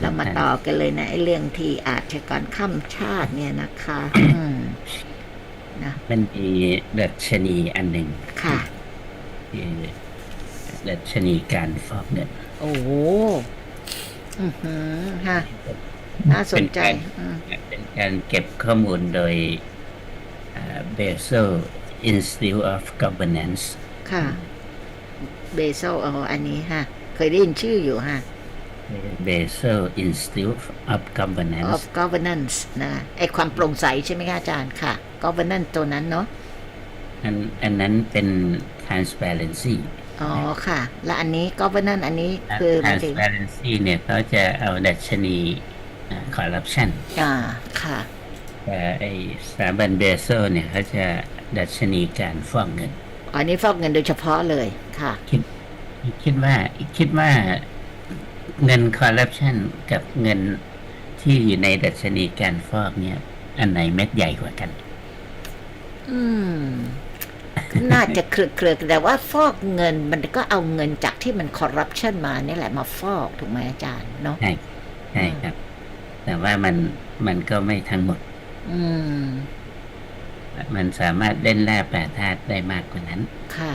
เรามาต่อกันเลยนะไอ้เรื่องที่อาชญากรข้ามชาติเนี่ยนะคะอืมมันมีดัชนีอันหนึ่งค่ะคือดัชนีการฟอกเงินโอ้โหอือหือฮะน่าสนใจอืมเป็นการเก็บข้อมูลโดยเบเซล Institute of Governance ค่ะเบโซอ๋ออันนี้ฮะ เคยได้ยินชื่ออยู่ฮะ เบเซล Institute of Governance of governance นะไอความโปร่งใสใช่ไหมคะอาจารย์ค่ะ governance ตัวนั้นเนาะอันอันนั้นเป็น transparency อ๋อค่ะ และอันนี้ governance อันนี้คือหมายถึง transparency เนี่ยเขาจะเอาดัชนีอ่า corruption อ่าค่ะแต่ไอสถาบันเบเซลเนี่ยเขาจะดัชนีการฟอกเงินอันนี้ฟอกเงินโดยเฉพาะเลยค่ะ คิดคิดว่าคิดว่า เงินคอร์รัปชันกับเงินที่อยู่ในดัชนีการฟอกเนี่ย อันไหนเม็ดใหญ่กว่ากัน อืม น่าจะเครือเครือแต่ว่าฟอกเงินมันก็เอาเงินจากที่มันคอร์รัปชันมาเนี่ยแหละมาฟอกถูกไหมอาจารย์เนาะใช่ใช่ครับ แต่ว่ามันมันก็ไม่ทั้งหมด อืม มันสามารถเล่นแร่แปรธาตุได้มากกว่านั้น ค่ะ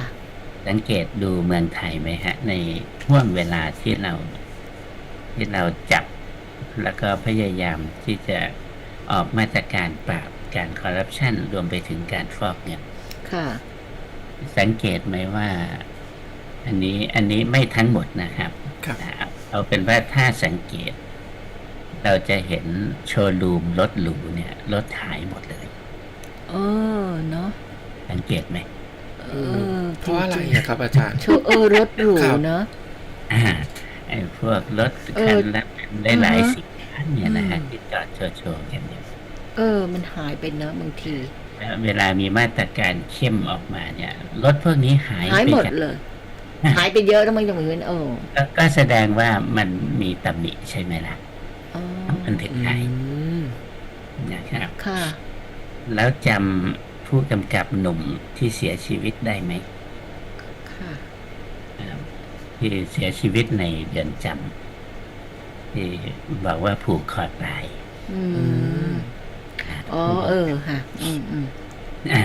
สังเกตดูเมืองไทยไหมฮะ ในห่วงเวลาที่เรา ที่เราจับแล้วก็พยายามที่จะออกมาตรการปราบการคอร์รัปชันรวมไปถึงการฟอกเงินค่ะ สังเกตไหมว่า อันนี้อันนี้ไม่ทั้งหมดนะครับครับแต่เอาเอาเป็นว่าถ้าสังเกต เราจะเห็นโชว์รูมรถหรูเนี่ยรถหายหมดเลยเออเนาะสังเกตไหมเออเพราะอะไรอะครับอาจารย์โชว์เออรถหรูครับเนาะอ่า ไอ้พวกรถเอคัอนละได้หลายอือฮะสิบคันเนี่ยนะฮะอืมที่จอดโชว์โชว์กันเนี่ยเออ มันหายไปเนอะบางทีแล้วเวลามีมาตรการเข้มออกมาเนี่ยรถพวกนี้หายหายไปหมดจากเลย หายไปเยอะแล้วไม่ต้องเหมือนเออก็ก็แสดงว่ามันมีตำหนิใช่ไหมล่ะอ๋อมันถึงหายอืมนะครับค่ะ แล้วจำผู้กำกับหนุ่มที่เสียชีวิตได้ไหมค่ะครับ ที่เสียชีวิตในเดือนจำที่บอกว่าผูกคอตายอืมอ๋อเออค่ะ อืมอืมอ่า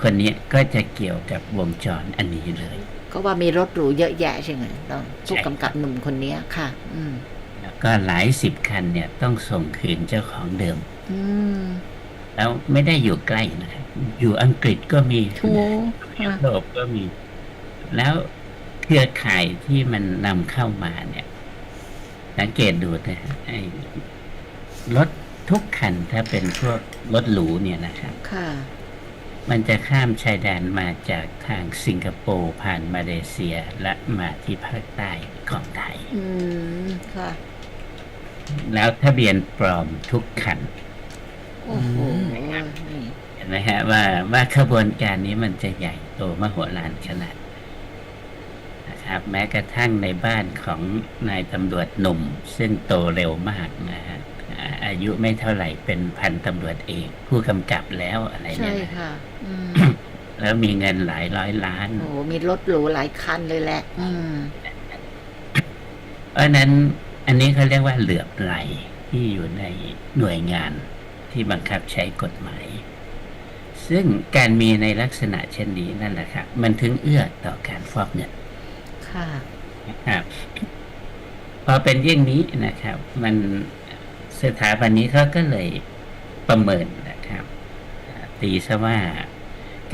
คนนี้ก็จะเกี่ยวกับวงจรอันนี้เลย ก็ว่ามีรถหรูเยอะแยะใช่ไหมต้องผู้ใช่กำกับหนุ่มคนเนี้ยค่ะ อืมแล้วก็หลายสิบคันเนี่ยต้องส่งคืนเจ้าของเดิม อืมแล้วไม่ได้อยู่ใกล้นะครับอยู่อังกฤษก็มีถูกยุโรปก็มี แล้ว เครือข่ายที่มันนำเข้ามาเนี่ย สังเกตดูนะฮะไอ้รถทุกคันถ้าเป็นพวกรถหรูเนี่ยนะครับค่ะ มันจะข้ามชายแดนมาจากทางสิงคโปร์ผ่านมาเลเซียและมาที่ภาคใต้ของไทย อืม ค่ะ แล้วทะเบียนปลอมทุกคัน โอ้โหนี่เห็นไหมฮะว่าว่าขบวนการนี้มันจะใหญ่โตมโหฬารขนาด นะครับแม้กระทั่งในบ้านของนายตำรวจหนุ่ม ซึ่งโตเร็วมากนะฮะอ่าอายุไม่เท่าไหร่เป็นพันตำรวจเอกผู้กำกับแล้วอะไรใช่เนี่ยนะค่ะอืมแล้วมีเงินหลายร้อยล้าน โอ้โหมีรถหรูหลายคันเลยแหละ อืมเพราะฉะนั้นอันนี้เขาเรียกว่าเหลือบไหลที่อยู่ในหน่วยงานที่บังคับใช้กฎหมาย ซึ่งการมีในลักษณะเช่นนี้นั่นแหละครับมันถึงเอื้อต่อการฟอกเงิน ค่ะนะครับพอเป็นเยี่ยงนี้นะครับ มันสถาบันนี้เขาก็เลยประเมินนะครับตีซะว่า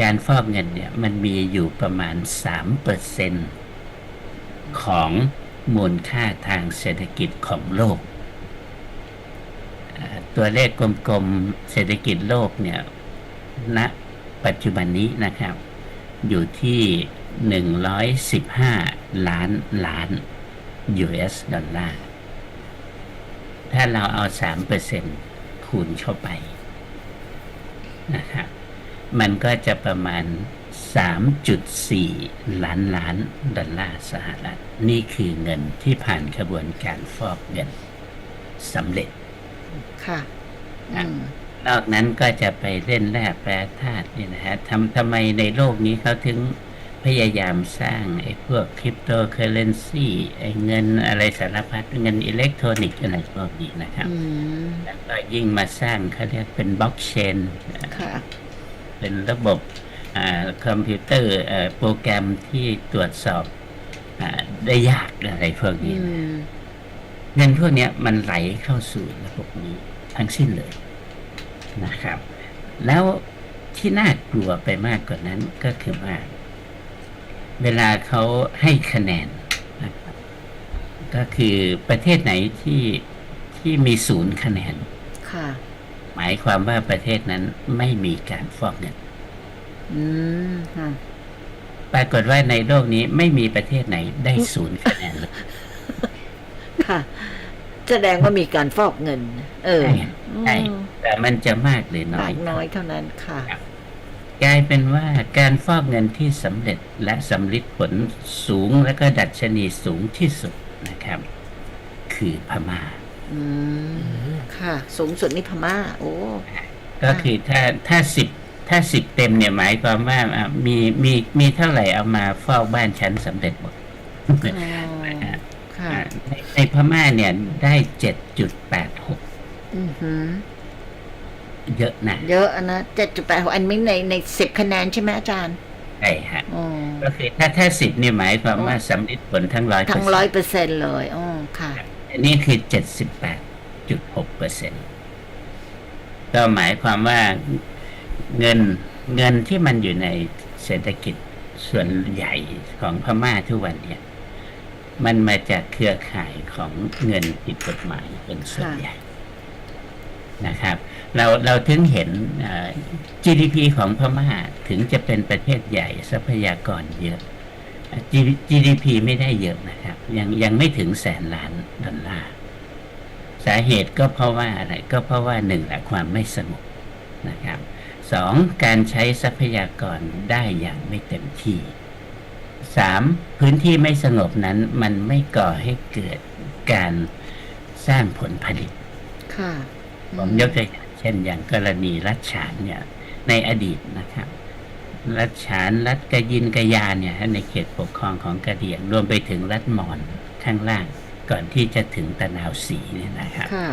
การฟอกเงินเนี่ย มันมีอยู่ประมาณสามเปอร์เซ็นของมูลค่าทางเศรษฐกิจของโลก ตัวเลขกลมๆเศรษฐกิจโลกเนี่ยณปัจจุบันนี้นะครับ อยู่ที่ หนึ่งร้อยสิบห้าล้านล้าน US ดอลลาร์ ถ้าเราเอาสามเปอร์เซ็นคูณเข้าไปนะครับ มันก็จะประมาณ 3.4 ล้านล้านดอลลาร์สหรัฐ นี่คือเงินที่ผ่านกระบวนการฟอกเงินสำเร็จ ค่ะอืมนอกนั้นก็จะไปเล่นแร่แปรธาตุนี่นะฮะทำทำไมในโลกนี้เขาถึง พยายามสร้างไอ้พวกคริปโตเคอเรนซีไอ้เงินอะไรสารพัดเงินอิเล็กทรอนิกส์อะไรพวกนี้นะครับอืมแล้วก็ยิ่งมาสร้างเขาเรียกเป็นบล็อกเชนค่ะเป็นระบบอ่าคอมพิวเตอร์เอ่อโปรแกรมที่ตรวจสอบอาได้ยากอะไรพวกอืนี้นะมเงินพวกเนี้ยมันไหลเข้าสู่ระบบนี้ทั้งสิ้นเลยนะครับ แล้วที่น่ากลัวไปมากกว่านั้นก็คือว่า เวลาเขาให้คะแนนนะครับก็คือประเทศไหนที่ที่มีศูนย์คะแนน ค่ะ หมายความว่าประเทศนั้นไม่มีการฟอกเงิน อืมค่ะ ปรากฏว่าในโลกนี้ไม่มีประเทศไหนได้ศูนย์คะแนนเลยค่ะ แสดงว่ามีการฟอกเงิน เออใช่ใช่อืมแต่มันจะมากหรือน้อมายกน้อยเท่านั้นค่ะ กลายเป็นว่าการฟอกเงินที่สำเร็จและสำลิดผลสูงและก็ดัชนีสูงที่สุดนะครับ คือพม่าอืมค่ะ สูงสุดนี่พม่า โอ้ ก็คือถ้าถ้าสิบถ้าสิบเต็มเนี่ยหมายความว่าอะมีมีมีเท่าไหร่เอามาฟอกบ้านฉันสำเร็จหมดอ๋อค่ะอะ ในในพม่าเนี่ยได้เจ็ดจุดแปดหก อือหือ เยอะนะเยอะนะเจ็ดจุดแปดอันนี้ในในสิบคะแนนใช่ไหมอาจารย์ใช่ฮะอ๋อ ก็คือถ้าถ้าสิบเนี่ยหมายความว่าสำลิดผลทั้งร้อยทั้งร้อยเปอร์เซ็นต์เลยอ๋อค่ะ อันนี้คือเจ็ดสิบแปดจุดหกเปอร์เซ็นก็หมายความว่าเงินเงินที่มันอยู่ในเศรษฐกิจส่วนใหญ่ของพม่าทุกวันเนี่ย มันมาจากเครือข่ายของเงินผิดกฎหมายเป็นส่วนค่ะใหญ่นะครับ เราเราถึงเห็นเอ่อ GDP ของพม่าถึงจะเป็นประเทศใหญ่ทรัพยากรเยอะ GDP ไม่ได้เยอะนะครับ ยังยังไม่ถึงแสนล้านดอลลาร์สาเหตุก็เพราะว่าอะไรก็เพราะว่าหนึ่งแหละความไม่สงบนะครับสองการใช้ทรัพยากรได้อย่างไม่เต็มที่สามพื้นที่ไม่สงบนั้นมันไม่ก่อให้เกิดการสร้างผลผลิต ค่ะผมยกตัวอย่าง เช่นอย่างกรณีรัชฉานเนี่ยในอดีตนะครับรัชฉานรัฐกะยินกะยาเนี่ยในเขตปกครองของกะเหรี่ยงรวมไปถึงรัฐมอญข้างล่างก่อนที่จะถึงตะนาวสีเนี่ยนะครับค่ะ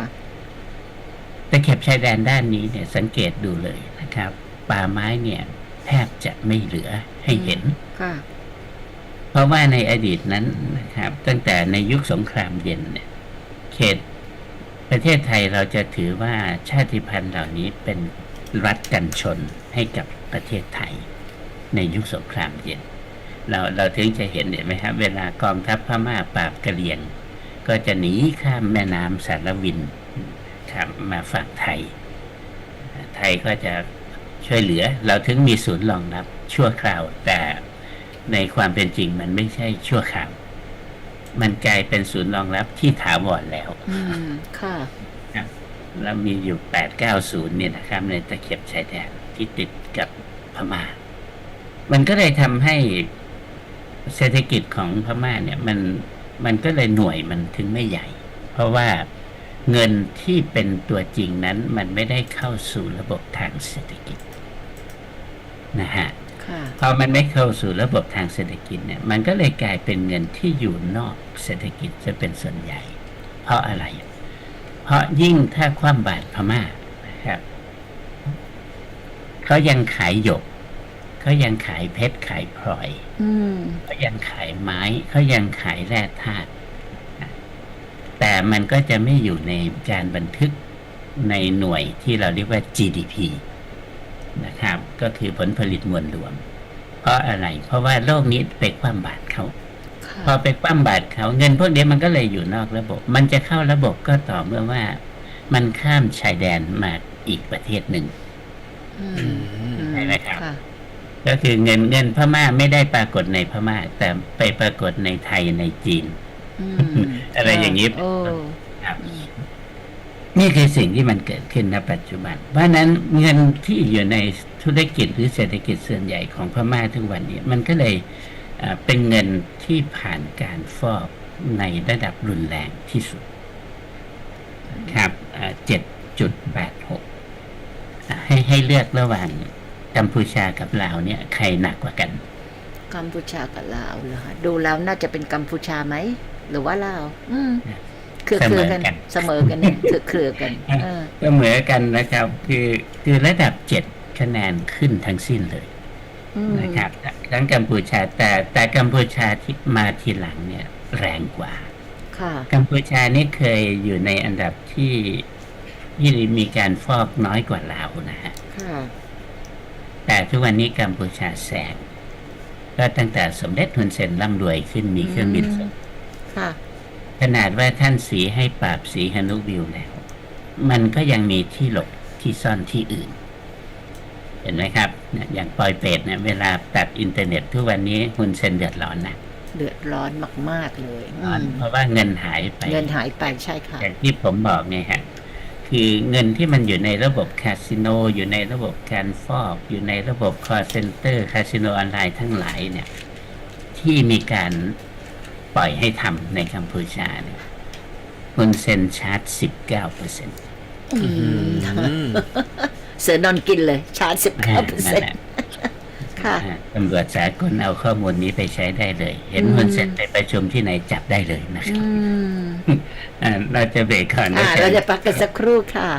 ตะเข็บชายแดนด้านนี้เนี่ยสังเกตดูเลยนะครับ ป่าไม้เนี่ยแทบจะไม่เหลือให้เห็นค่ะเพราะว่าในอดีตนั้นนะครับ ตั้งแต่ในยุคสงครามเย็นเนี่ย เขต ประเทศไทยเราจะถือว่าชาติพันธุ์เหล่านี้เป็นรัฐกันชนให้กับประเทศไทย ในยุคสงครามเย็น เราเราถึงจะเห็นเห็นไหมครับเวลากองทัพพม่าปราบกะเหรี่ยง ก็จะหนีข้ามแม่น้ำสารวินครับมาฝั่งไทย ไทยก็จะช่วยเหลือ เราถึงมีศูนย์รองรับชั่วคราว แต่ในความเป็นจริงมันไม่ใช่ชั่วคราว มันกลายเป็นศูนย์รองรับที่ถาวรแล้วอืมค่ะแล้วมีอยู่แปดเก้าศูนย์เนี่ยนะครับ ในตะเข็บชายแดนที่ติดกับพม่า มันก็เลยทำให้เศรษฐกิจของพม่าเนี่ย มันมันก็เลยหน่วยมันถึงไม่ใหญ่ เพราะว่าเงินที่เป็นตัวจริงนั้น มันไม่ได้เข้าสู่ระบบทางเศรษฐกิจนะฮะค่ะ พอมันไม่เข้าสู่ระบบทางเศรษฐกิจเนี่ยมันก็เลยกลายเป็นเงินที่อยู่นอกเศรษฐกิจจะเป็นส่วนใหญ่ เพราะอะไร เพราะยิ่งถ้าความบาดพม่านะครับเขายังขายหยกเขายังขายเพชรขายพลอยอืมเขายังขายไม้เขายังขายแร่ธาตุนะแต่มันก็จะไม่อยู่ในการบันทึกในหน่วยที่เราเรียกว่า GDP นะครับ ก็คือผลผลิตมวลรวม เพราะอะไร เพราะว่าโลกนี้ไปคว่ำบาตรเขาค่ะพอไปคว่ำบาตรเขาเงินพวกนี้มันก็เลยอยู่นอกระบบ มันจะเข้าระบบก็ต่อเมื่อว่า มันข้ามชายแดนมาอีกประเทศหนึ่งอืมใช่ไหมครับค่ะก็คือเงินเงินพม่าไม่ได้ปรากฏในพม่า แต่ไปปรากฏในไทยในจีนอืมอะไรอย่างนี้โอ้ครับ นี่คือสิ่งที่มันเกิดขึ้นณปัจจุบัน เพราะนั้นเงินที่อยู่ในธุรกิจหรือเศรษฐกิจส่วนใหญ่ของพม่าทุกวันนี้ มันก็เลยเป็นเงินที่ผ่านการฟอกในระดับรุนแรงที่สุด ครับเจ็ดจุดแปดหกให้ให้เลือกระหว่างกัมพูชากับลาวเนี่ย ใครหนักกว่ากัน กัมพูชากับลาวเหรอคะดูแล้วน่าจะเป็นกัมพูชาไหม หรือว่าลาวอืม คือคือกันเสมอกันเนี่ยคือคือกันเออเสมอกันนะครับ คือคือระดับเจ็ดคะแนนขึ้นทั้งสิ้นเลยอืมนะครับทั้งกัมพูชาแต่แต่กัมพูชาที่มาทีหลังเนี่ย แรงกว่าค่ะกัมพูชานี่เคยอยู่ในอันดับที่ที่มีการฟอกน้อยกว่าลาวนะฮะค่ะแต่ทุกวันนี้กัมพูชาแซงก็ตั้งแต่สมเด็จฮุนเซนร่ำรวยขึ้นมีเครื่องบินส่งค่ะ ขนาดว่าท่านสีให้ปราบสีฮานุบิลแล้ว มันก็ยังมีที่หลบที่ซ่อนที่อื่น เห็นไหมครับเนี่ยอย่างปอยเป็ดเนี่ยเวลาตัดอินเทอร์เน็ตทุกวันนี้ฮุนเซนเดือดร้อนนะเดือดร้อนมาก ๆ เลยร้อนอืมเพราะว่าเงินหายไป เงินหายไปใช่ค่ะอย่างที่ผมบอกไงฮะ คือเงินที่มันอยู่ในระบบคาสิโน อยู่ในระบบการฟอก อยู่ในระบบคอร์เซนเตอร์คาสิโนออนไลน์ทั้งหลายเนี่ย ที่มีการ ปล่อยให้ทำในกัมพูชาเนี่ยคุณเซ็นชาร์จสิบเก้าเปอร์เซ็นต์อืมเสือนอนกินเลย ชาร์จสิบเก้าเปอร์เซ็นต์ค่ะตำรวจสากลเอาข้อมูลนี้ไปใช้ได้เลย เห็นอืมคุณเซ็นไปประชุมที่ไหนจับได้เลยนะคอืรับมอ่าเราจะเบรกก่อนนะอ่าคเรารับจะพักกันสักครู่ค่ะ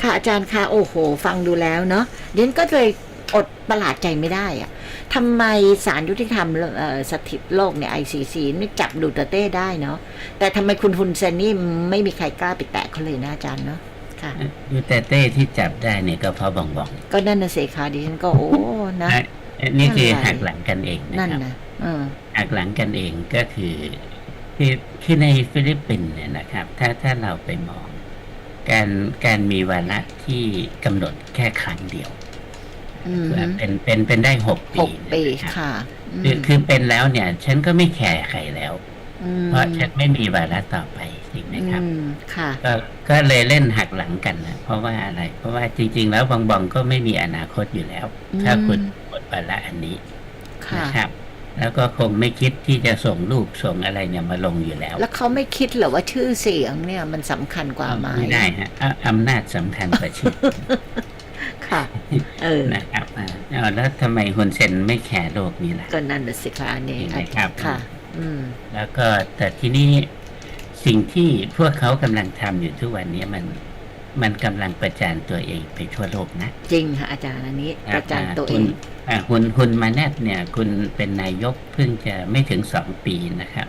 ค่ะอาจารย์คะโอ้โห ฟังดูแล้วเนาะเดนก็เลยอดประหลาดใจไม่ได้อะ ทำไมศาลยุติธรรมเอ่อสถิตโลกเนี่ย ICC นี่จับดูเตอร์เต้ได้เนาะแต่ทำไมคุณฮุนเซนนี่ไม่มีใครกล้าไปแตะเขาเลยนะอาจารย์เนาะค่ะดูแต่เต้ที่จับได้เนี่ยก็เพราะบองบองก็นั่นนะเสคะดิฉันก็โอ้นะอะนี่คืออะไรหักหลังกันเองนะนั่นครับนะเออหักหลังกันเองก็คือคือคือในฟิลิปปินส์เนี่ยนะครับ ถ้าถ้าเราไปมอง การการมีวาระที่กำหนดแค่ครั้งเดียว อืมเป็นเป็นเป็นได้หกหปีกปีนะครับค่ะอืมคือคือเป็นแล้วเนี่ย ฉันก็ไม่แคร์ใครแล้ว มเพราะฉันไม่มีวาระต่อไปจริงไหมครับ อืมค่ะ ก็ก็เลยเล่นหักหลังกันนะเพราะว่าอะไร เพราะว่าจริง ๆ แล้วบองบองก็ไม่มีอนาคตอยู่แล้วถ้าคุณหมดวาระอันนี้ค่ะ นะครับ แล้วก็คงไม่คิดที่จะส่งรูปส่งอะไรเนี่ยมาลงอยู่แล้ว แล้วเขาไม่คิดเหรอว่าชื่อเสียงเนี่ยมันสำคัญกว่าไหม ไม่ได้ฮะอะอำนาจสำคัญกว่าชีวิต ค่ะ เออ นะครับอ่าเอาแล้วทำไมฮุนเซนไม่แคร์โลกนี้ล่ะ ก็นั่นน่ะสิคะอันนี่เห็นไหมครับ ค่ะ อืม แล้วก็แต่ที่นี้สิ่งที่พวกเขากำลังทำอยู่ทุกวันนี้มัน มันกำลังประจานตัวเองไปทั่วโลกนะ จริงค่ะอาจารย์อันนี้ประจานตัวเอคุณงอ่าคุณคุณมาแนทเนี่ย คุณเป็นนายกเพิ่งจะไม่ถึงสองปีนะครับ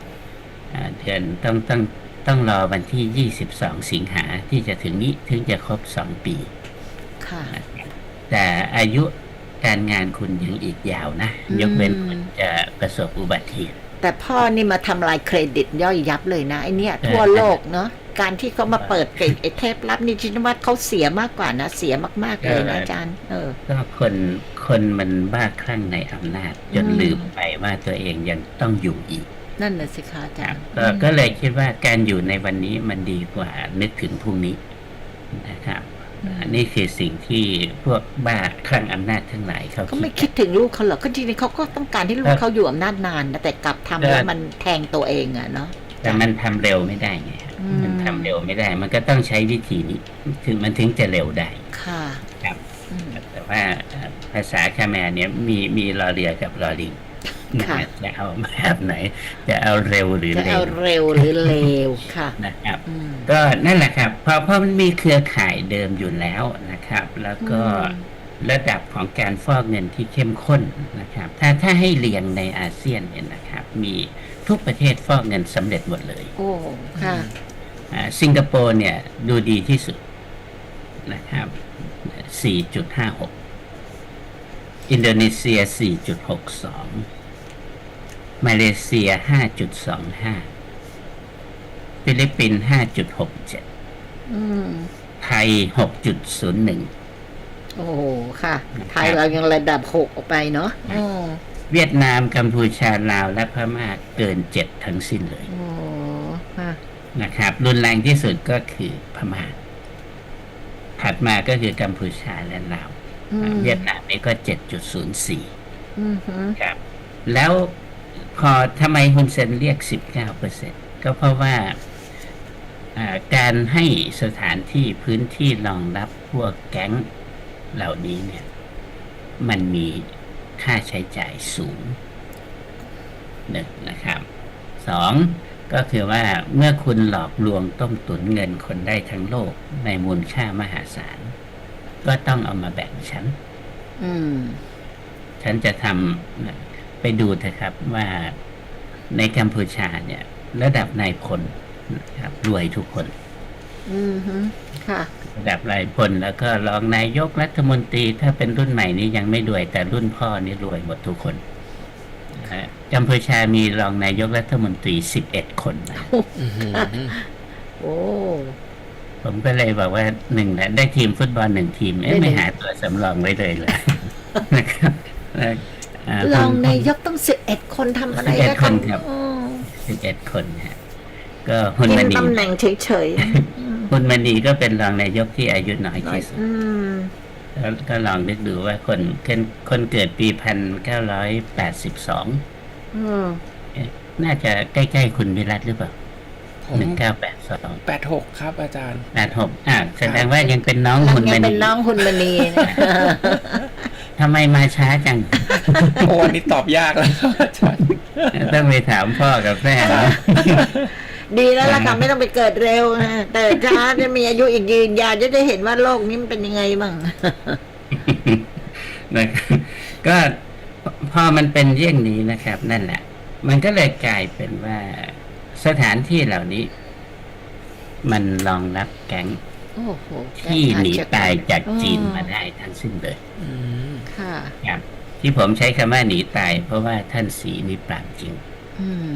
อ่าเดือนต้องต้องต้องรอวันที่ยี่สิบสองสิงหาที่จะถึงนี้ถึงจะครบสองปีค่ะ แต่อายุการงานคุณยังอีกยาวนะอืมยกเว้นคุณจะประสบอุบัติเหตุแต่พ่อนี่มาทำลายเครดิตย่อยยับเลยนะไอเนี้ยเออทั่วโลกเนาะการที่เขามาเปิดเกไอเทปลับนี่จินว่าเขาเสียมากกว่านะ เสียมาก ๆ เลยนะอาจารย์เออก็คนคนมันบ้าคลั่งในอำนาจ จนอืมลืมไปว่าตัวเองยังต้องอยู่อีก นั่นน่ะสิคะอาคจารัรบย์ก็ก็เลยคิดว่าการอยู่ในวันนี้มันดีกว่านึกถึงพรุ่งนี้นะครับอืมอั นนี้คือสิ่งที่พวกบ้าคลั่งอำนาจทั้งหลายเขาเขาไม่คิคิดดถึงลูกเขาหรอกก็จริงๆเขาก็ต้องการให้ลูคกรับเขาอยู่อำนาจนานนะแต่กลับทำครับแล้วมันแทงตัวเองอะเนาะแต่มันทำเร็วไม่ได้ไงฮะอืมมันทำเร็วไม่ได้ มันก็ต้องใช้วิธีนี้ถึงมันถึงจะเร็วได้ ค่ะ ครับอืมแต่ว่าเอ่อภาษาคาแมร์เนี่ยมีมีรอเรือกับรอลิงค่ะจะ เอาแบบไหน จะเอาเร็วหรือจะเร็เอาวเร็วหรือเลวค่ะนะครับ อืม ก็นั่นแหละครับเพราะเพราะมันมีเครือข่ายเดิมอยู่แล้วนะครับ แล้วก็อืม ระดับของการฟอกเงินที่เข้มข้นนะครับ ถ้าถ้าให้เรียงในอาเซียนเนี่ยนะครับ มีทุกประเทศฟอกเงินสำเร็จหมดเลยโอ้ค่ะอ่าสิงคโปร์เนี่ยดูดีที่สุดนะครับ 4.56 อินโดนีเซีย 4.62 มาเลเซีย 5.25 ฟิลิปปินส์5.67อืมไทย 6.01 โอ้โหค่ะนะครับไทยเรายังระดับหกออกไปเนาะอืมเวียดนาม กัมพูชา ลาว และพม่าเกิน 7 ทั้งสิ้นเลยโอ้ค่ะนะครับ รุนแรงที่สุดก็คือพม่า ถัดมาก็คือกัมพูชาและลาวอืมเวียดนามนี่ก็ 7.04อืมฮึครับ แล้ว พอทำไมฮุนเซนเรียก 19%ก็เพราะว่าอ่าการให้สถานที่พื้นที่รองรับพวกแก๊งเหล่านี้เนี่ย มันมีค่าใช้จ่ายสูงหนึ่งนะครับสองก็คือว่าเมื่อคุณหลอกลวงต้มตุนเงินคนได้ทั้งโลกในมูลค่ามหาศาล ก็ต้องเอามาแบ่งฉันอืมฉันจะทำ ไปดูเถอะครับว่าในกัมพูชาเนี่ย ระดับนายพลนะครับรวยทุกคน อืมฮึค่ะ ระดับนายพลแล้วก็รองนายกรัฐมนตรีถ้าเป็นรุ่นใหม่นี้ยังไม่รวย แต่รุ่นพ่อนี่รวยหมดทุกคนนะฮะกัมพูชามีรองนายกรัฐมนตรีสิบเอ็ดคนนะอื้อหือโอ้ผมก็เลยบอกว่าหนึ่งนะได้ทีมฟุตบอลหนึ่งทีม เอ๊ะได้หนึ่ไม่งหาตัวสำรองไว้เลยเลยนะครับแล้วอ่า รองนายกต้องสิบเอ็ดคนทำอะไร11ก็คนทำครับอืมสิบเอ็ดคนฮะก็หุนกิมนณีตำแหน่งเฉยๆอืมหุนมณีก็เป็นรองนายกที่อายุน้อยที่สุดอืมแล้วก็ลองนึกดูว่าคนคนคนเกิดปีพันเก้าร้อยแปดสิบสองอืมน่าจะใกล้ๆคุณวิรัตหรือเปล่าผมหนึ่งเก้าแปดสองแปดหกครับอาจารย์แปดหกอะแสดงว่ายังเป็นน้องยังหุนมเป็นณีน้องคุณมณีนะ ทำไมมาช้าจังโอ้วันนี้ตอบยากแล้วครับอาจารย์ต้องไปถามพ่อกับแม่นะดีแล้วล่ะค่ะไม่ต้องไปเกิดเร็วนะแต่ช้าจะมีอายุอีกยืนยาวจะได้เห็นว่าโลกนี้มันเป็นยังไงบ้างนะครับก็พอมันเป็นเยี่ยงนี้นะครับ นั่นแหละ มันก็เลยกลายเป็นว่าสถานที่เหล่านี้ มันรองรับแก๊งโอ้โหที่หนีตายจากจีนอืมาได้ทั้งสิ้นเลยอืม ค่ะครับที่ผมใช้คำว่าหนีตาย เพราะว่าท่านสีนี่ปราบจริงอืม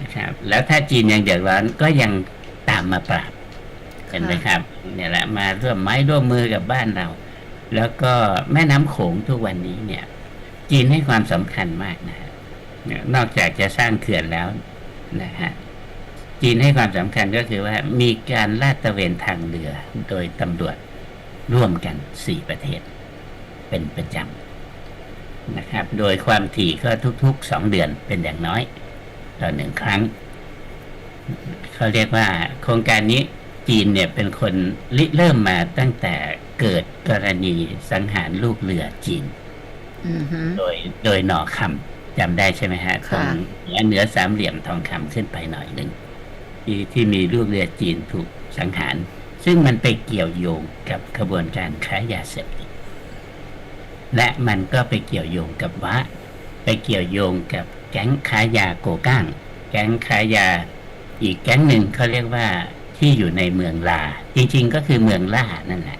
นะครับ แล้วถ้าจีนยังเดือดร้อนก็ยังตามมาปราบเห็นไหมครับ เนี่ยแหละมาร่วมไม้ร่วมมือกับบ้านเรา แล้วก็แม่น้ำโขงทุกวันนี้เนี่ย จีนให้ความสำคัญมากนะฮะเนี่ยนอกจากจะสร้างเขื่อนแล้วนะฮะจีนให้ความสำคัญก็คือว่ามีการลาดตระเวนทางเรือโดยตำรวจร่วมกันสี่ประเทศ เป็นประจำนะครับ โดยความถี่ก็ทุกๆสองเดือนเป็นอย่างน้อยต่อหนึ่งครั้งเขาเรียกว่า โครงการนี้จีนเนี่ยเป็นคนริเริ่มมาตั้งแต่เกิดกรณีสังหารลูกเรือจีนอืมฮึโดยโดยหน่อคำจำได้ใช่ไหมฮะตรค่ะงเหนือเหนือสามเหลี่ยมทองคำขึ้นไปหน่อยหนึ่งที่ที่มีลูกเรือจีนถูกสังหาร ซึ่งมันไปเกี่ยวโยงกับขบวนการค้ายาเสพติด และมันก็ไปเกี่ยวโยงกับวะ ไปเกี่ยวโยงกับแก๊งค้ายาโกก้าง แก๊งค้ายา อีกแก๊งหนึ่งเขาเรียกว่าที่อยู่ในเมืองลา จริงๆก็คือเมืองล่านั่นแหละ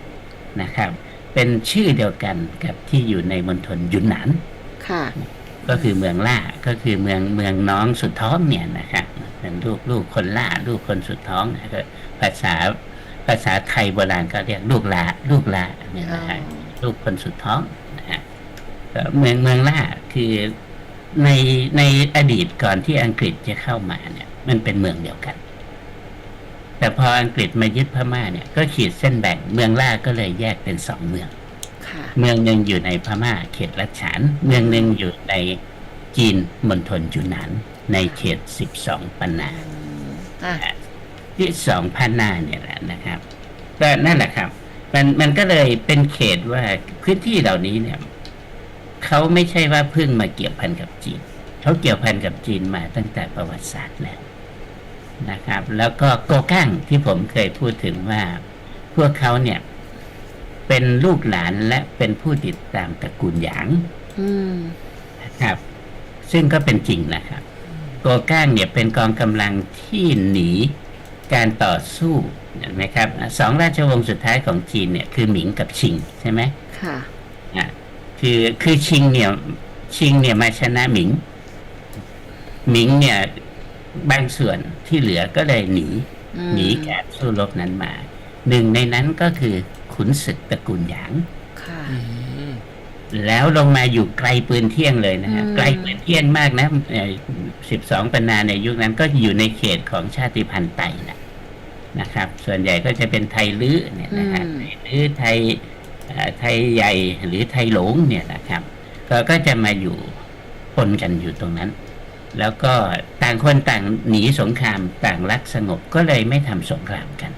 นะครับ เป็นชื่อเดียวกันกับที่อยู่ในมณฑลยุนหนานค่ะ ก็คือเมืองล่าก็คือเมืองเมืองน้องสุดท้องเนี่ยนะครับเป็นลูกลูกคนล่าลูกคนสุดท้องนะก็ภาษาภาษาไทยโบราณก็เรียกลูกลาลูกลาเนี่ยนะฮะอ๋อลูกคนสุดท้องนะฮะก็ เมืองเมืองล่าคือในในอดีตก่อนที่อังกฤษจะเข้ามาเนี่ย มันเป็นเมืองเดียวกัน แต่พออังกฤษมายึดพม่าเนี่ย ก็ขีดเส้นแบ่งเมืองล่าก็เลยแยกเป็นสองเมืองค่ะเมืองหนึ่งอยู่ในพม่า เขตลัดฉาน เมืองหนึ่งอยู่ในจีนมณฑลจุนหนาน ในเขตสิบสองปันนาอืมอะที่สองพันนาเนี่ยแหละนะครับก็นั่นแหละครับ มันมันก็เลยเป็นเขตว่าพื้นที่เหล่านี้เนี่ย เขาไม่ใช่ว่าเพิ่งมาเกี่ยวพันกับจีน เขาเกี่ยวพันกับจีนมาตั้งแต่ประวัติศาสตร์แล้วนะครับ แล้วก็โกก้างที่ผมเคยพูดถึงว่า พวกเขาเนี่ยเป็นลูกหลานและเป็นผู้ติดตามตระกูลหยางอืมนะครับ ซึ่งก็เป็นจริงนะครับ โกก้างเนี่ยเป็นกองกำลังที่หนีการต่อสู้เห็นไหมครับสองราชวงศ์สุดท้ายของจีนเนี่ยคือหมิงกับชิงใช่ไหมค่ะอะ คือคือชิงเนี่ยชิงเนี่ยมาชนะหมิง หมิงเนี่ยบางส่วนที่เหลือก็เลยหนีอืมหนีการสู้รบนั้นมา หนึ่งในนั้นก็คือขุนศึกตระกูลหยางค่ะอืมแล้วลงมาอยู่ไกลปืนเที่ยงเลยนะฮะอืมไกลปืนเที่ยงมากนะสิบสองปันนาในยุคนั้นก็อยู่ในเขตของชาติพันธุ์ไตนะนะครับ ส่วนใหญ่ก็จะเป็นไทยลื้อเนี่ยนะฮะไทยลื้อไทยเอ่อ ไทยใหญ่หรือไทยหลงเนี่ยนะครับ ก็ก็จะมาอยู่ปนกันอยู่ตรงนั้น แล้วก็ต่างคนต่างหนีสงครามต่างรักสงบก็เลยไม่ทำสงครามกัน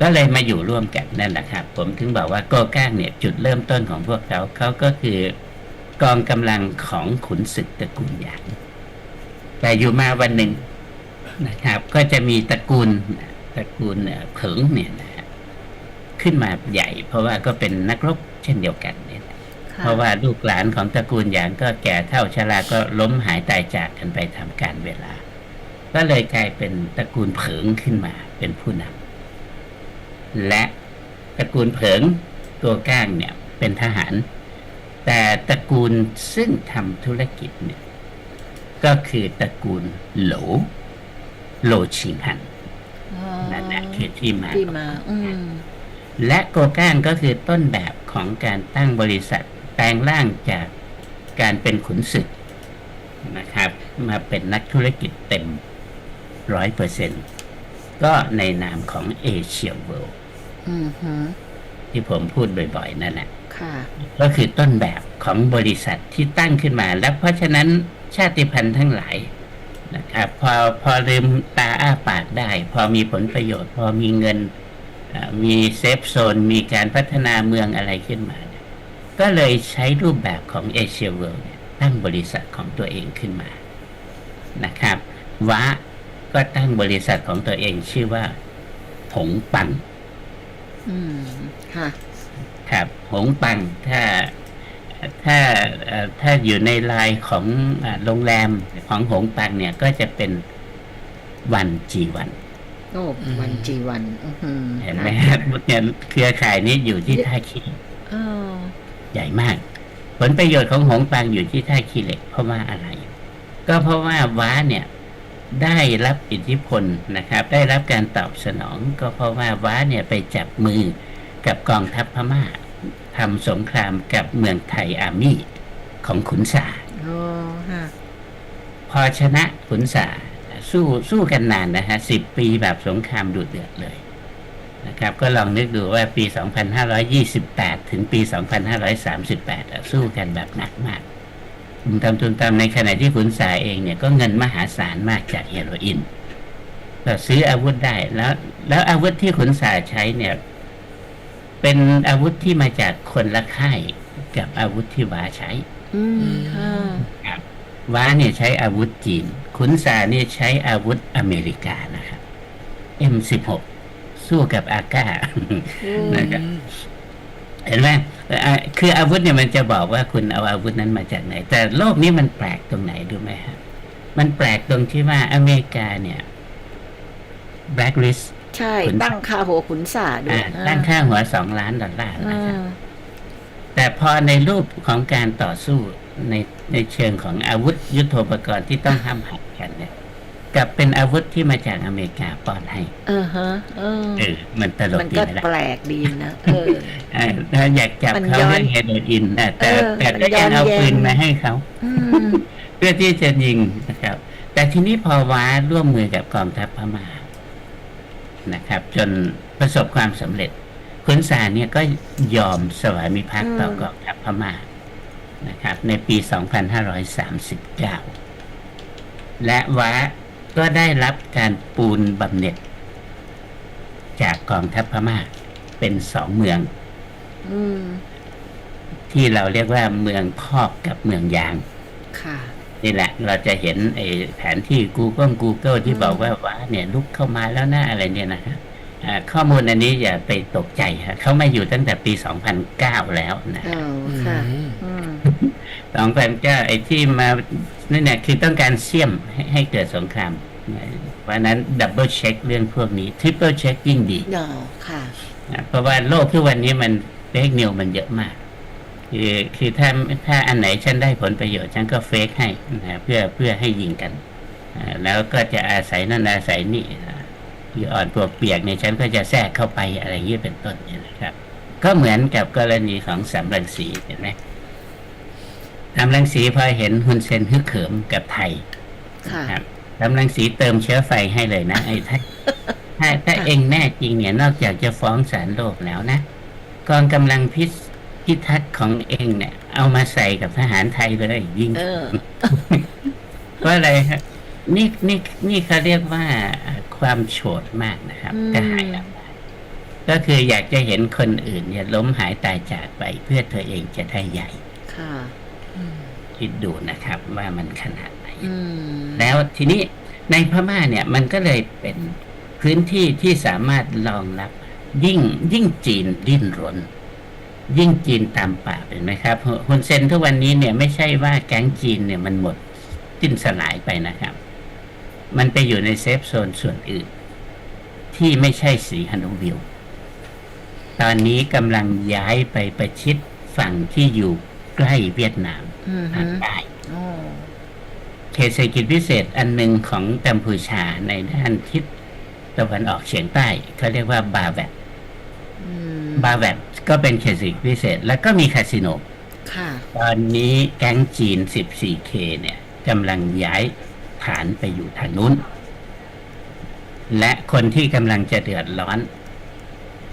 ก็เลยมาอยู่ร่วมกันนั่นแหละครับ ผมถึงบอกว่าโกก้างเนี่ยจุดเริ่มต้นของพวกเขาเขาก็คือกองกำลังของขุนศึกตระกูลหยางแต่อยู่มาวันหนึ่งนะครับ ก็จะมีตระกูลตระกูลเอ่อเผิงเนี่ยนะ ขึ้นมาใหญ่ เพราะว่าก็เป็นนักรบเช่นเดียวกันเนี่ยนะค่ะเพราะว่าลูกหลานของตระกูลหยางก็แก่เท่าชราก็ล้มหายตายจากกันไปทำการเวลา ก็เลยกลายเป็นตระกูลเผิงขึ้นมาเป็นผู้นำและตระกูลเผิงตัวก้างเนี่ยเป็นทหาร แต่ตระกูลซึ่งทำธุรกิจเนี่ยก็คือตระกูลโหลโหลชิงหันอ๋อนั่นแหละคือที่มาที่มาอืม และโกก้างก็คือต้นแบบของการตั้งบริษัทแปลงร่างจากการเป็นขุนศึกนะครับ มาเป็นนักธุรกิจเต็มร้อยเปอร์เซ็นก็ในนามของเอเชียเวิลด์อืมฮึที่ผมพูดบ่อยๆ นั่นแหละค่ะก็คือต้นแบบของบริษัทที่ตั้งขึ้นมา และเพราะฉะนั้นชาติพันธุ์ทั้งหลายนะครับพอพอลืมตาอ้าปากได้ พอมีผลประโยชน์ พอมีเงินเอ่อ มีเซฟโซนมีการพัฒนาเมืองอะไรขึ้นมาเนี่ยก็เลยใช้รูปแบบของเอเชียเวิลด์ตั้งบริษัทของตัวเองขึ้นมานะครับวะก็ตั้งบริษัทของตัวเองชื่อว่า หงปังอืมค่ะครับหงปังถ้าถ้าเอ่อถ้าอยู่ในลายของอ่าโรงแรมของหงปังเนี่ยก็จะเป็นวันจีวัน โอ้วันจีวันอื้อหือเห็นไหมฮะเนี่ยเครือข่ายนี้อยู่ที่ท่าขี้เออใหญ่มาก ผลประโยชน์ของหงปังอยู่ที่ท่าขี้เหล็กเพราะว่าอะไร ก็เพราะว่าว้าเนี่ย ได้รับอิทธิพลนะครับ ได้รับการตอบสนอง ก็เพราะว่าว้าเนี่ยไปจับมือกับกองทัพพม่าทำสงครามกับเมืองไทยอาร์มี่ของขุนสาโอ้ค่ะพอชนะขุนสา สู้สู้กันนานนะฮะสิบปีแบบสงครามดุเดือดเลยนะครับ ก็ลองนึกดูว่าปี 2528 ถึงปี 2538อะสู้กันแบบหนักมากตุมตามตุมตามในขณะที่ขุนสาเองเนี่ยก็เงินมหาศาลมากจากเฮโรอีนก็ซื้ออาวุธได้แล้ว แล้วอาวุธที่ขุนสาใช้เนี่ย เป็นอาวุธที่มาจากคนละค่ายกับอาวุธที่วาใช้ อืมค่ะครับว้าเนี่ยใช้อาวุธจีน ขุนสาเนี่ยใช้อาวุธอเมริกานะครับ M16 สู้กับอาก้านะครับเห็นไหมอะคืออาวุธเนี่ยมันจะบอกว่าคุณเอาอาวุธนั้นมาจากไหน แต่โลกนี้มันแปลกตรงไหนดูไหมฮะมันแปลกตรงที่ว่าอเมริกาเนี่ย blacklist ใช่ขุนตั้งค่าหัวขุนสาด้วยอ่าตั้งค่าหัวสองล้านดอลลาร์อ่านะครับแต่พอในรูปของการต่อสู้ ในในเชิงของอาวุธยุโทโธปกรณ์ที่ต้องห้ามหันกันเนี่ยกลับเป็นอาวุธที่มาจากอเมริกาป้อนให้เออฮะเออเออมันตลกมันดีก็ไหมล่ะแปลกดีนะเออเออถ้าอยากจับมันเขาย้อนเรื่องเฮโรอีนอะแต่เออแต่มันก็ยังเอาย้อนแย้งปืนมาให้เขาอืมเพื่อที่จะยิงนะครับ แต่ทีนี้พอว้าร่วมมือกับกองทัพพม่านะครับ จนประสบความสำเร็จขุนสารเนี่ยก็ยอมสวามิภักดิ์ต่อกองทัพพม่า นะครับในปี 2539 และว้าก็ได้รับการปูนบำเหน็จ จากกองทัพพม่าเป็นสองเมืองอืมที่เราเรียกว่าเมืองพอกกับเมืองยาง ค่ะนี่แหละเราจะเห็นไอ้แผนที่ Google Google ที่อืมบอกว่าว้าเนี่ยลุกเข้ามาแล้วนะอะไรเนี่ยนะครับอ่าข้อมูลอันนี้อย่าไปตกใจฮะเขามาอยู่ตั้งแต่ปี 2009 แล้วนะ เออค่ะอืมอืม2009ไอ้ที่มานี่เนี่ยคือต้องการเสี่ยมให้ให้เกิดสงครามเพราะฉะนั้นดับเบิลเช็คเรื่องพวกนี้ทริปเปิลเช็คยิ่งดีเนาะค่ะนะเพราะว่าโลกทุกวันนี้มันเฟกนิวมันเยอะมากคือคือถ้าถ้าอันไหนฉันได้ผลประโยชน์ฉันก็เฟกให้นะเพื่อเพื่อให้ยิงกันอ่าแล้วก็จะอาศัยนั่นอาศัยนี่นะที่อ่อนปวกเปียกเนี่ยฉันก็จะแทรกเข้าไปอะไรอย่างนี้เป็นต้นเนี่ยนะครับ ก็เหมือนกับกรณีของสามรังสีเห็นไหม สามรังสีพอเห็นฮุนเซนฮึกเขิมกับไทยค่ะครับกำลังสีเติมเชื้อไฟให้เลยนะไอ้ถ้าถ้าถ้าเองแน่จริงเนี่ยนอกจากจะฟ้องศาลโลกแล้วนะกองกำลังพิษพิทักษ์ของเองเนี่ย เอามาใส่กับทหารไทยเลยยิงเออเพราะอะไรครับนี่นี่นี่เขาเรียกว่าความโฉดมากนะครับอืมกระหายอำนาจก็คืออยากจะเห็นคนอื่นเนี่ยล้มหายตายจากไปเพื่อตัวเองจะได้ใหญ่ ค่ะอืมคิดดูนะครับ ว่ามันขนาดไหนอืมแล้วทีนี้ในพม่าเนี่ยมันก็เลยเป็นพื้นที่ที่สามารถรองรับ ยิ่งยิ่งจีนดิ้นรน ยิ่งจีนตามป่าเห็นไหมครับฮุนเซนทุกวันนี้เนี่ยไม่ใช่ว่าแก๊งจีนเนี่ยมันหมดสิ้นสลายไปนะครับ มันไปอยู่ในเซฟโซนส่วนอื่น ที่ไม่ใช่สีฮันโนวิลตอนนี้กำลังย้ายไปประชิดฝั่งที่อยู่ ใกล้เวียดนามอืมทางใต้โอ้เขตเศรษฐกิจพิเศษอันหนึ่งของกัมพูชาในด้านทิศตะวันออกเฉียงใต้เขาเรียกว่าบาแวดอืมบาแวดก็เป็นเขตเศรษฐกิจพิเศษ แล้วก็มีคาสิโนค่ะตอนนี้แก๊งจีน 14K เนี่ยกำลังย้ายฐานไปอยู่ทางนู้น และคนที่กำลังจะเดือดร้อน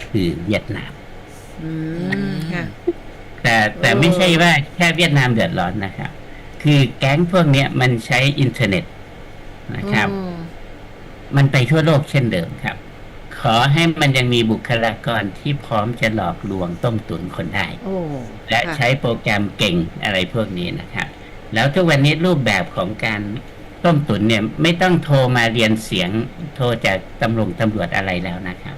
คือเวียดนามอืมค่ะ แต่แต่โอ้ไม่ใช่ว่าแค่เวียดนามเดือดร้อนนะครับ คือแก๊งพวกเนี้ยมันใช้อินเทอร์เน็ตนะครับอืมมันไปทั่วโลกเช่นเดิมครับ ขอให้มันยังมีบุคลากรที่พร้อมจะหลอกลวงต้มตุนคนได้โอ้และค่ะใช้โปรแกรมเก่งอะไรพวกนี้นะครับ แล้วทุกวันนี้รูปแบบของการต้มตุนเนี่ย ไม่ต้องโทรมาเรียนเสียงโทรจากตำรวจตำรวจอะไรแล้วนะครับ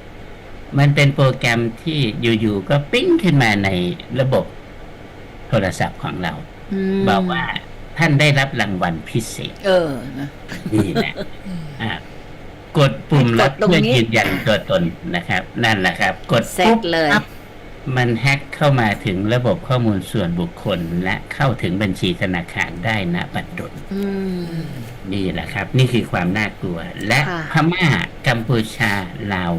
มันเป็นโปรแกรมที่อยู่ๆก็ปิ้งขึ้นมาในระบบโทรศัพท์ของเรามบอกว่าท่านได้รับรางวัลพิเศษ เออนะนี่แหละอะกดปุ่มรับกดตรงเพื่อนี้ยืนยันตัวตนนะครับ นั่นแหละครับ กดเซ็ตปุ๊บเลยปั๊บมันแฮ็กเข้ามาถึงระบบข้อมูลส่วนบุคคล และเข้าถึงบัญชีธนาคารได้ณบัดดลอืมนี่แหละครับ นี่คือความน่ากลัว และค่ะพม่ากัมพูชาลาว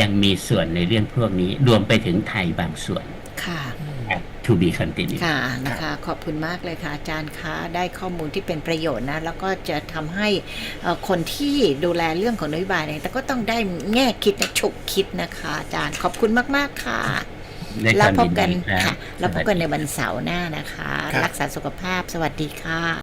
ยังมีส่วนในเรื่องพวกนี้ รวมไปถึงไทยบางส่วน ค่ะครับ to be continued ค่ะนะคะขอบคุณมากเลยค่ะ อาจารย์คะได้ข้อมูลที่เป็นประโยชน์นะ แล้วก็จะทำให้เอ่อคนที่ดูแลเรื่องของนโยบายเนี่ยแต่ก็ต้องได้แง่คิดนะฉุกคิดนะคะ อาจารย์ขอบคุณมาก ๆ ค่ะด้วยคแล้ววามพบกันยิดีรับค่ะแล้วพบกันในวันเสาร์หน้านะคะครับรักษาสุขภาพสวัสดีค่ะ